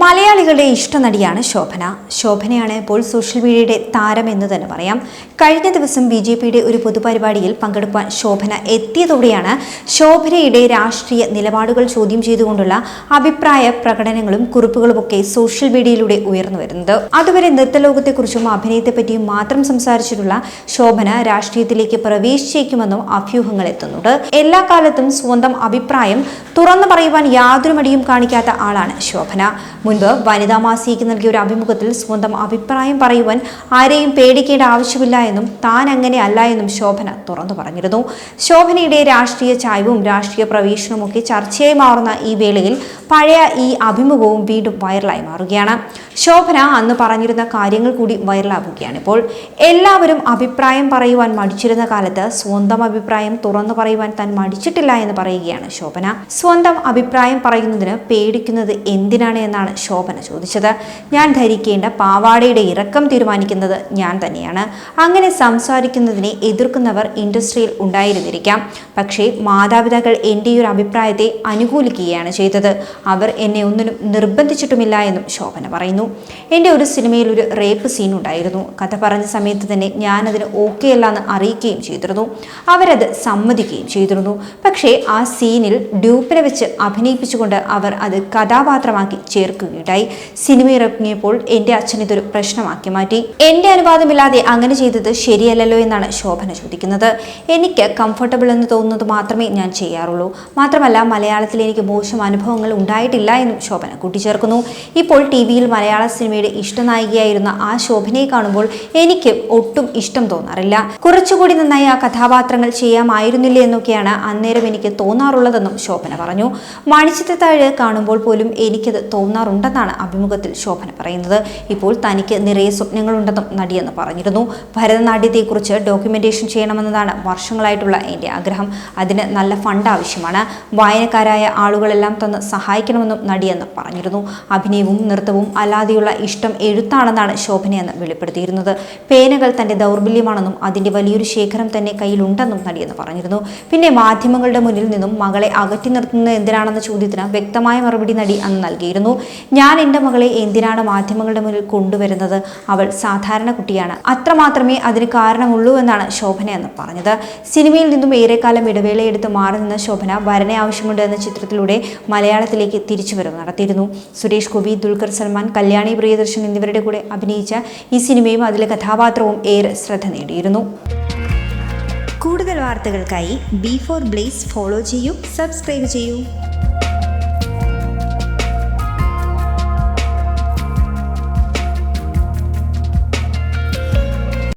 മലയാളികളുടെ ഇഷ്ടനടിയാണ് ശോഭന. ശോഭനയാണ് ഇപ്പോൾ സോഷ്യൽ മീഡിയയുടെ താരം എന്ന് തന്നെ പറയാം. കഴിഞ്ഞ ദിവസം ബി ജെ പിയുടെ ഒരു പൊതുപരിപാടിയിൽ പങ്കെടുക്കാൻ ശോഭന എത്തിയതോടെയാണ് ശോഭനയുടെ രാഷ്ട്രീയ നിലപാടുകൾ ചോദ്യം ചെയ്തുകൊണ്ടുള്ള അഭിപ്രായ പ്രകടനങ്ങളും കുറിപ്പുകളുമൊക്കെ സോഷ്യൽ മീഡിയയിലൂടെ ഉയർന്നു വരുന്നത്. അതുവരെ നൃത്തലോകത്തെക്കുറിച്ചും അഭിനയത്തെപ്പറ്റിയും മാത്രം സംസാരിച്ചിട്ടുള്ള ശോഭന രാഷ്ട്രീയത്തിലേക്ക് പ്രവേശിച്ചേക്കുമെന്നും അഭ്യൂഹങ്ങൾ എത്തുന്നുണ്ട്. എല്ലാ കാലത്തും സ്വന്തം അഭിപ്രായം തുറന്നു പറയുവാൻ യാതൊരു മടിയും കാണിക്കാത്ത ആളാണ് ശോഭന. മുൻപ് വനിതാ മാസികയ്ക്ക് നൽകിയ ഒരു അഭിമുഖത്തിൽ സ്വന്തം അഭിപ്രായം പറയുവാൻ ആരെയും പേടിക്കേണ്ട ആവശ്യമില്ല എന്നും താൻ അങ്ങനെ അല്ല എന്നും ശോഭന തുറന്നു പറഞ്ഞിരുന്നു. ശോഭനയുടെ രാഷ്ട്രീയ ചായവും രാഷ്ട്രീയ പ്രവേശനവും ഒക്കെ ചർച്ചയായി മാറുന്ന ഈ വേളയിൽ പഴയ ഈ അഭിമുഖവും വീണ്ടും വൈറലായി മാറുകയാണ്. ശോഭന അന്ന് പറഞ്ഞിരുന്ന കാര്യങ്ങൾ കൂടി വൈറലാവുകയാണ് ഇപ്പോൾ. എല്ലാവരും അഭിപ്രായം പറയുവാൻ മടിച്ചിരുന്ന കാലത്ത് സ്വന്തം അഭിപ്രായം തുറന്നു പറയുവാൻ താൻ മടിച്ചിട്ടില്ല എന്ന് പറയുകയാണ് ശോഭന. സ്വന്തം അഭിപ്രായം പറയുന്നതിന് പേടിക്കുന്നത് എന്തിനാണ് എന്നാണ് ശോഭന ചോദിച്ചത്. ഞാൻ ധരിക്കേണ്ട പാവാടയുടെ ഇറക്കം തീരുമാനിക്കുന്നത് ഞാൻ തന്നെയാണ്. അങ്ങനെ സംസാരിക്കുന്നതിനെ എതിർക്കുന്നവർ ഇൻഡസ്ട്രിയിൽ ഉണ്ടായിരുന്നിരിക്കാം. പക്ഷേ മാതാപിതാക്കൾ എന്റെ ഒരു അഭിപ്രായത്തെ അനുകൂലിക്കുകയാണ് ചെയ്തത്. അവർ എന്നെ ഒന്നിനും നിർബന്ധിച്ചിട്ടുമില്ല എന്നും ശോഭന പറയുന്നു. എന്റെ ഒരു സിനിമയിൽ ഒരു റേപ്പ് സീൻ ഉണ്ടായിരുന്നു. കഥ പറഞ്ഞ സമയത്ത് തന്നെ ഞാനതിന് ഓക്കെ അല്ല എന്ന് അറിയിക്കുകയും ചെയ്തിരുന്നു. അവരത് സമ്മതിക്കുകയും ചെയ്തിരുന്നു. പക്ഷേ ആ സീനിൽ ഡ്യൂപ്പിനെ വെച്ച് അഭിനയിപ്പിച്ചുകൊണ്ട് അവർ അത് കഥാപാത്രമാക്കി ചേർക്കുകയുണ്ടായി സിനിമ ഇറങ്ങിയപ്പോൾ എന്റെ അച്ഛൻ ഇതൊരു പ്രശ്നമാക്കി മാറ്റി. എന്റെ അനുവാദമില്ലാതെ അങ്ങനെ ചെയ്തത് ശരിയല്ലല്ലോ എന്നാണ് ശോഭന ചോദിക്കുന്നത്. എനിക്ക് കംഫർട്ടബിൾ എന്ന് തോന്നുന്നത് മാത്രമേ ഞാൻ ചെയ്യാറുള്ളൂ. മാത്രമല്ല മലയാളത്തിൽ എനിക്ക് മോശം അനുഭവങ്ങൾ ഉണ്ടായിട്ടില്ല എന്നും ശോഭന കൂട്ടിച്ചേർക്കുന്നു. ഇപ്പോൾ ടി വിയിൽ മലയാള സിനിമയുടെ ഇഷ്ടനായികയായിരുന്ന ആ ശോഭനയെ കാണുമ്പോൾ എനിക്ക് ഒട്ടും ഇഷ്ടം തോന്നാറില്ല. കുറച്ചുകൂടി നന്നായി ആ കഥാപാത്രങ്ങൾ ചെയ്യാമായിരുന്നില്ല എന്നൊക്കെയാണ് അന്നേരം എനിക്ക് തോന്നാറുള്ളതെന്നും ശോഭന പറഞ്ഞു. മണിച്ചിത്രത്താഴ് കാണുമ്പോൾ പോലും എനിക്കത് തോന്നാറുണ്ടെന്നാണ് അഭിമുഖത്തിൽ ശോഭന പറയുന്നത്. ഇപ്പോൾ തനിക്ക് നിറയെ സ്വപ്നങ്ങളുണ്ടെന്നും നടിയെന്ന് പറഞ്ഞിരുന്നു. ഭരതനാട്യത്തെക്കുറിച്ച് ഡോക്യുമെന്റേഷൻ ചെയ്യണമെന്നതാണ് വർഷങ്ങളായിട്ടുള്ള എന്റെ ആഗ്രഹം. അതിന് നല്ല ഫണ്ട് ആവശ്യമാണ്. വായനക്കാരായ ആളുകളെല്ലാം തന്ന് സഹായിക്കണമെന്നും നടിയെന്ന് പറഞ്ഞിരുന്നു. അഭിനയവും നൃത്തവും അല്ലാതെയുള്ള ഇഷ്ടം എഴുത്താണെന്നാണ് ശോഭനയെന്ന് വെളിപ്പെടുത്തിയിരുന്നത്. പേനകൾ തന്റെ ദൗർബല്യമാണെന്നും അതിന്റെ വലിയൊരു ശേഖരം തന്നെ കയ്യിലുണ്ടെന്നും നടിയെന്ന് പറഞ്ഞിരുന്നു. പിന്നെ മാധ്യമങ്ങളുടെ മുന്നിൽ നിന്നും മകളെ അകറ്റി നിർത്തുന്നത് എന്തിനാണെന്ന ചോദ്യത്തിന് വ്യക്തമായ മറുപടി നടി അന്ന് നൽകിയിരുന്നു. ഞാൻ എന്റെ മകളെ എന്തിനാണ് മാധ്യമങ്ങളുടെ മുന്നിൽ കൊണ്ടുവരുന്നത്? അവൾ സാധാരണ കുട്ടിയാണ്. അത്രമാത്രമേ അതിന് കാരണമുള്ളൂ എന്നാണ് ശോഭന എന്ന് പറഞ്ഞത്. സിനിമയിൽ നിന്നും ഏറെക്കാലം ഇടവേളയെടുത്ത് മാറി നിന്ന ശോഭന വരനെ ആവശ്യമുണ്ട് എന്ന ചിത്രത്തിലൂടെ മലയാളത്തിലേക്ക് തിരിച്ചുവരവ് നടത്തിയിരുന്നു. സുരേഷ് ഗോപി ദുൽഖർ സൽമാൻ കല്യാണി പ്രിയദർശൻ എന്നിവരുടെ കൂടെ അഭിനയിച്ച ഈ സിനിമയും അതിലെ കഥാപാത്രവും ഏറെ ശ്രദ്ധ നേടിയിരുന്നു. കൂടുതൽ വാർത്തകൾക്കായി ബി ഫോർ ബ്ലേസ് ഫോളോ ചെയ്യൂ സബ്സ്ക്രൈബ് ചെയ്യൂ.